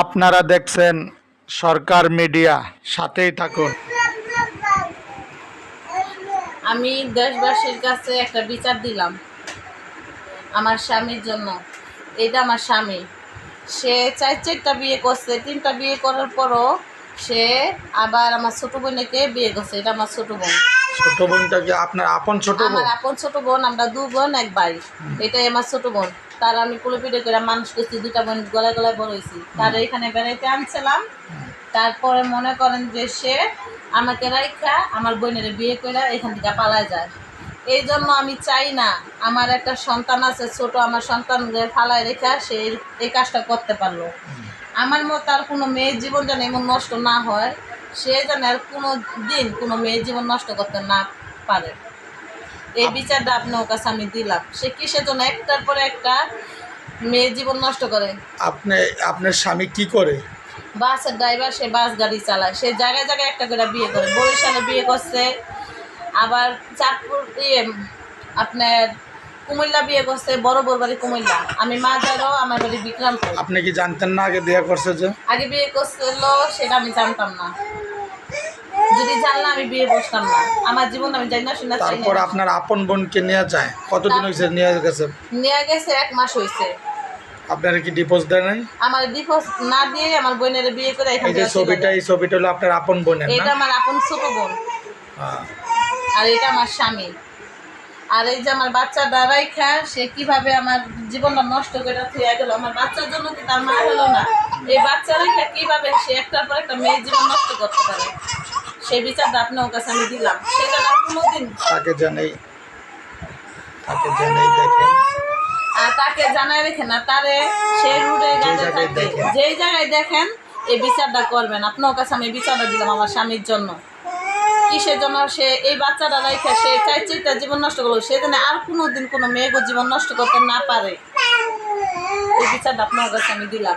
আপনারা দেখছেন সরকার মিডিয়া, সাথেই থাকুন। আমি দেশবাসীর কাছে একটা বিচার দিলাম আমার স্বামীর জন্য। এটা আমার স্বামী। সে চার চারটা বিয়ে করছে, তিনটা বিয়ে করার পরও সে আবার আমার ছোট বোনকে বিয়ে করছে, এটা আমার ছোট বোন। ছোট বোনটা কি আপনার আপন ছোট বোন? আমার আপন ছোট বোন আমরা দু বোন এক ভাই। এটাই আমার ছোট বোন। তার আমি কুলো পিঠে করে মানুষ করছি দুটা বোন গলায় গলায় বড় হয়েছি। তার এখানে বেড়াইতে আনছিলাম। তারপরে মনে করেন যে সে আমাকে রাইখা আমার বোনের বিয়ে করে এখান থেকে পালায় যায়। এই জন্য আমি চাই না আমার একটা সন্তান আছে ছোট আমার সন্তানদের ফালায় রেখা সে এই কাজটা করতে পারল। আমার মতো আর কোনো মেয়ের জীবন যেন এমন নষ্ট না হয়। সে যেন আর কোনো দিন কোনো মেয়ের জীবন নষ্ট করতে না পারে। এই বিচারটা আপনার কাছে আমি দিলাম। সে কিসের জন্য একটার পরে একটা মেয়ের জীবন নষ্ট করে? আপনি আপনার স্বামী কি করে? বাসের ড্রাইভার সে বাস গাড়ি চালায়। সে জায়গায় জায়গায় একটা করে বিয়ে করে। বরিশালে বিয়ে করছে। আবার চাঁদপুর ইয়ে আপনার কুমিল্লা বিয়ে করছে। বড় বড় বাড়ি কুমিল্লা। আমি মা যারও আমার বাড়ি বিক্রামপুর। আপনি কি জানতেন না আগে বিয়ে করছে যে? আগে বিয়ে করছিল সেটা আমি জানতাম না। যদি জানলাম আমি বিয়ে বসতাম না। আমার জীবন আমি জানি না শুনে তারপর আপনার আপন বোনকে নিয়ে যায়। কতদিন হয়েছে নিয়ে গেছে? নিয়ে গেছে এক মাস হয়েছে আপনার কি ডিপোজ দেয় নাই? আমার ডিভোর্স না দিয়ে আমার বোনের বিয়ে করে এখান এই যে ছবিটা এই ছবিটা হলো আপনার আপন বোনের এটা আমার আপন ছোট বোন। হ্যাঁ। আর এটা আমার স্বামী। আর এই যে আমার বাচ্চা দাঁড়াই খায় সে কীভাবে আমার জীবনটা নষ্ট করে থুয়ে গেল? আমার বাচ্চার জন্য কি তার মা হলো না? এই বাচ্চা রেখা কীভাবে সে একটার পর একটা মেয়ের জীবন নষ্ট করতে পারে? সেই বিচারটা আপনার কাছে আমি দিলাম। সে যেন আর কোনোদিন তাকে জানেই তাকে জানেই দেখেন। আর তাকে জানায় রেখে না তারে সে রুটে দেখেন। যেই জায়গায় দেখেন এই বিচারটা করবেন। আপনার কাছে আমি বিচারটা দিলাম আমার স্বামীর জন্য। কিসের জন্য? সে এই বাচ্চাটা রেখে সে চাই চাইটা জীবন নষ্ট করল। সে যেন আর কোনো দিন কোনো মেয়েকে জীবন নষ্ট করতে না পারে। এই বিচারটা আপনার কাছে আমি দিলাম।